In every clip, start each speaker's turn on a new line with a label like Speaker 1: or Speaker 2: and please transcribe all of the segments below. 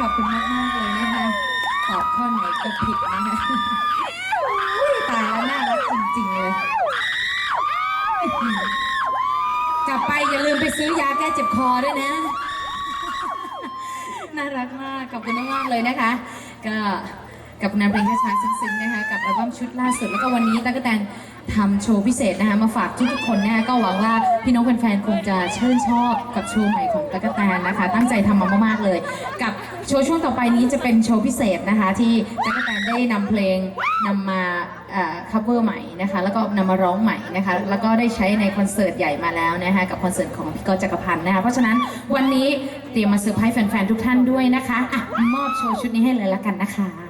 Speaker 1: ขอบคุ
Speaker 2: ณมากมากๆเลยนะคะตอบข้อไหนก็ผิดนะคะอุ๊ยตายแล้วน่ารักจริงๆเลย กลับไปอย่าลืมไปซื้อยาแก้เจ็บคอด้วยนะ น่ารักมาก ขอบคุณมากๆเลยนะคะ ก็กับนำเพลงช้าๆซึ้งๆนะคะ กับอัลบั้มชุดล่าสุดแล้วก็วันนี้ตั๊กแตน ทำโชว์พิเศษนะคะมาฝากทุกๆคนนะคะก็หวังว่าพี่น้องแฟนๆคงจะชื่นชอบกับโชว์ใหม่ของตั๊กแตนนะคะ ตั้งใจทำมามากๆเลย กับโชว์ช่วงต่อไปนี้จะเป็นโชว์พิเศษนะคะ ที่ตั๊กแตนได้นำเพลงนำมาเอ่อ cover ใหม่นะคะ แล้วก็นำมาร้องใหม่นะคะ แล้วก็ได้ใช้ในคอนเสิร์ตใหญ่มาแล้วนะคะกับคอนเสิร์ตของพี่กอจักรพันธ์นะคะเพราะฉะนั้นวันนี้เตรียมมาเซอร์ไพรส์แฟนๆทุกท่านด้วยนะคะอะมอบโชว์ชุดนี้ให้เลยละกันนะคะ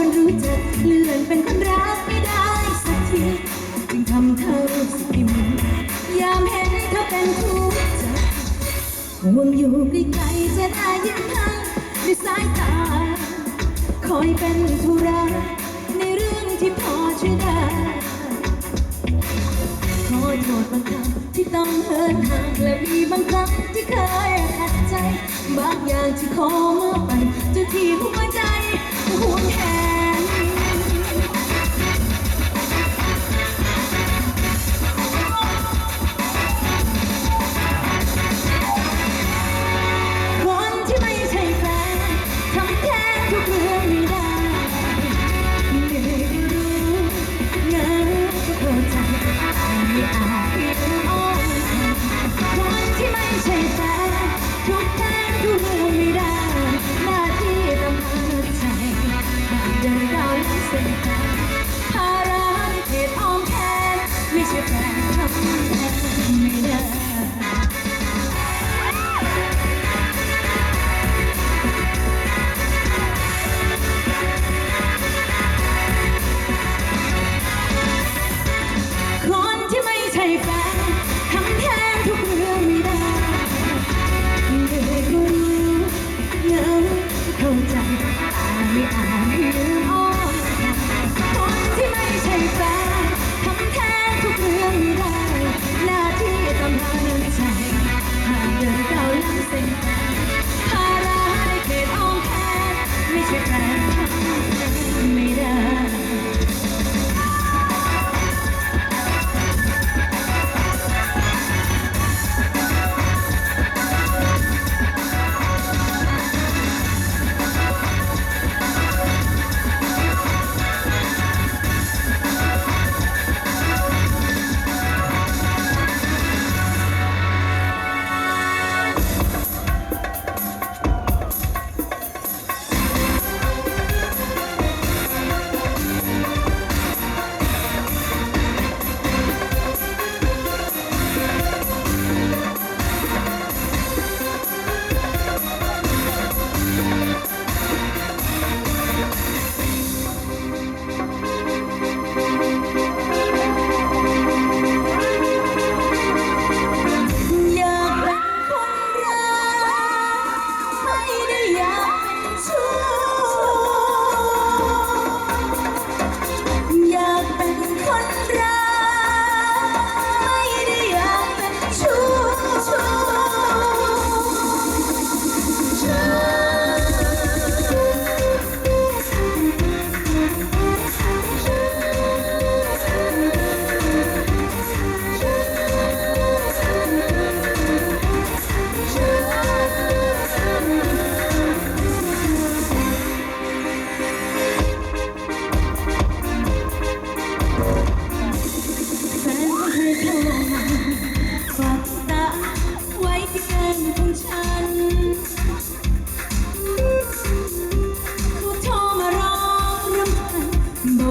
Speaker 1: คนรู้จักเลื่อนเป็นคนรักไม่ได้สักทีจึงทำเธอรู้สึกอิ่มยามเห็นเธอเป็นทุกข์ใจห่วงอยู่ใกล้ๆจะได้ยิ้มให้ด้วยสายตา คอยเป็นธุระในเรื่องที่พอช่วยได้ขอโทษบางครั้งที่ต้องเหินห่างและมีบางครั้งที่เคยขัดใจ บางอย่างที่ขอมอไปจ้าที่หัวใจห่วงแหน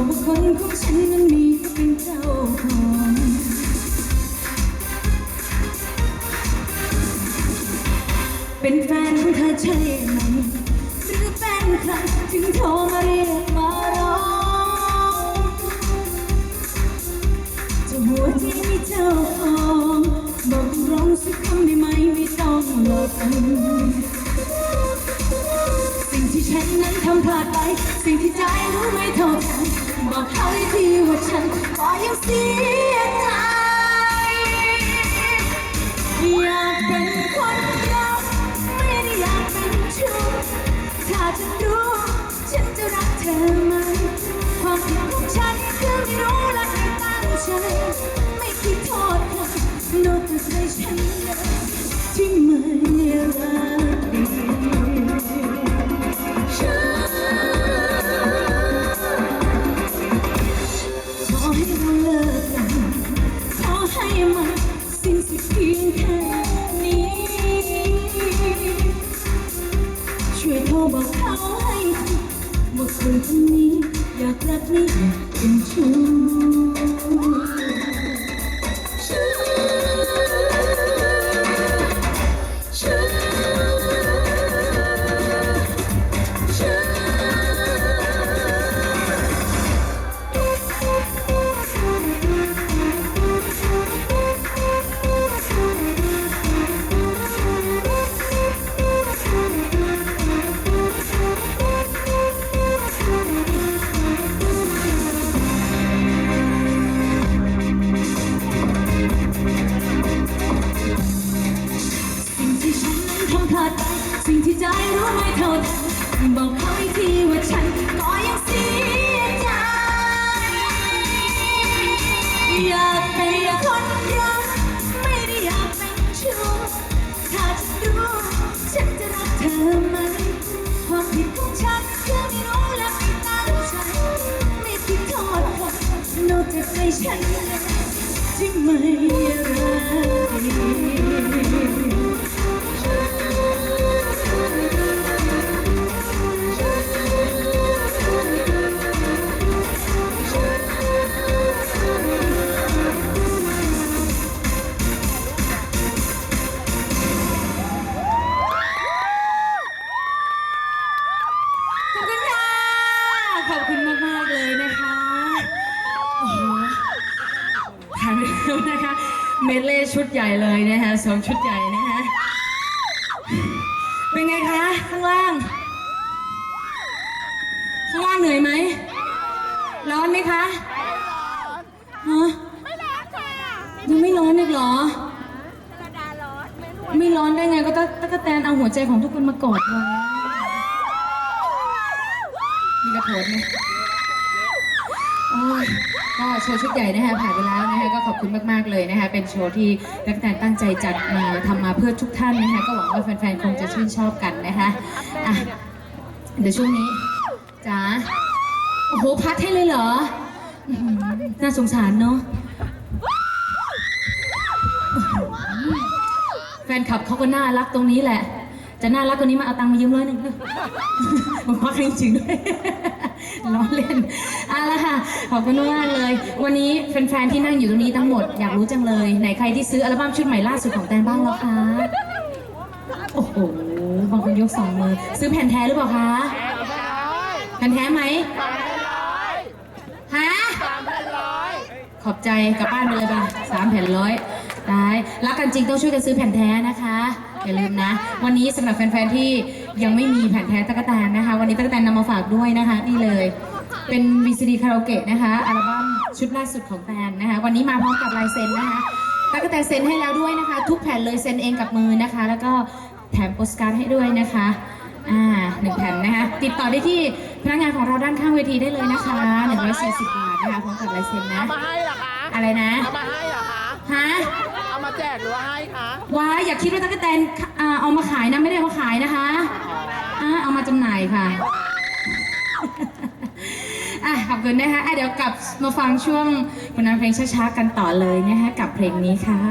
Speaker 1: ของฉันนั้นมีเป็นเจ้าของเป็นแฟนของเธอใช่ไหมหรือเป็นใครถึงโทรมาเรียกมาร้องจะหัวใจมีเจ้าของบอกตรงสักคำได้ไหมไม่ต้องหลบสิ่งที่ฉันนั้นทำพลาดไป สิ่งที่ใจรู้ไม่เท่าทัน บอกเขาให้ทีว่าฉันก็ยังเสียใจอยากเป็นคนรักไม่ได้อยากเป็นชู้ถ้าจะรู้ฉันจะรักเธอ ช่วยโทรบอกเขาให้ทีว่าคนคนนี้อยากรักไม่อยากเป็นชู้ ผิดของฉันคือไม่รู้และไม่ตั้งใจไม่คิดโทษใครนอกจากใจฉันเลยที่ไม่รัก เลยนะคะโอ้โหผ่านไปแล้วนะคะเมดเล่ชุดใหญ่เลยนะคะสองชุดใหญ่นะคะเป็นไงคะ ข้างล่าง ข้างล่างเหนื่อยไหมร้อนไหมคะฮะยังไม่ร้อนอีกเหรอไม่ร้อนได้ไงก็ตะตะกะแตนเอาหัวใจของทุกคนมากอดไว้มีกระโถนไหม โอ้ยก็โชว์ชุดใหญ่นะคะผ่านไปแล้วนะคะก็ขอบคุณมากๆเลยนะคะเป็นโชว์ที่ตั๊กแตนตั้งใจจัดมาทำมาเพื่อทุกท่านนะคะก็หวังว่าแฟนๆคงจะชื่นชอบกันนะคะอะเดี๋ยวช่วงนี้จ๋าโอ้โหพัดให้เลยเหรออื้อหือน่าสงสารเนาะ แฟนคลับเขาก็น่ารักตรงนี้แหละ จะน่ารักกว่านี้มาเอาตังค์มายืมร้อยหนึ่งเถอะผมว่าจริงๆด้วย ล้อเล่น เอาละค่ะ ขอบคุณมากเลย วันนี้แฟนๆที่นั่งอยู่ตรงนี้ทั้งหมดอยากรู้จังเลย ไหนใครที่ซื้ออัลบั้มชุดใหม่ล่าสุดของแตนบ้างแล้วคะ โอ้โห บางคนยกสองมือ ซื้อแผ่นแท้หรือเปล่าคะ แผ่นแท้ไหมฮะขอบใจกลับบ้านไปเลยป่ะสามแผ่นร้อยได้รักกันจริงต้องช่วยกันซื้อแผ่นแท้นะคะอย่าลืมนะ วันนี้สำหรับแฟนๆที่ยังไม่มีแผ่นแท้ตะกแตนนะคะ วันนี้ตะกแตนนำมาฝากด้วยนะคะ นี่เลย เป็น VCD คาราโอเกะนะคะอัลบั้มชุดล่าสุดของแตนนะคะ วันนี้มาพร้อมกับลายเซ็นนะคะตะกแตนเซ็นให้แล้วด้วยนะคะ ทุกแผ่นเลยเซ็นเองกับมือนะคะ แล้วก็แถมโปสการ์ดให้ด้วยนะคะอ่าหนึ่งแผ่นนะคะ ติดต่อได้ที่พนักงานของเราด้านข้างเวทีได้เลยนะคะ140บาทนะคะพร้อมกับลายเซ็นนะ
Speaker 3: เอามาให้เหรอคะ
Speaker 2: อะไรนะ
Speaker 3: เอามาให้เหรอคะ
Speaker 2: ฮะ
Speaker 3: เอามาแจกหรือว่าให้คะ
Speaker 2: ว้ายอย่าคิดว่าตั๊กแตนอ่าเอามาขายนะไม่ได้เอามาขายนะคะอ่าเอามาจำหน่ายค่ะ อะขอบคุณนะคะอะเดี๋ยวกลับมาฟังช่วงผลงานเพลงช้าๆกันต่อเลยนะคะกับเพลงนี้ค่ะ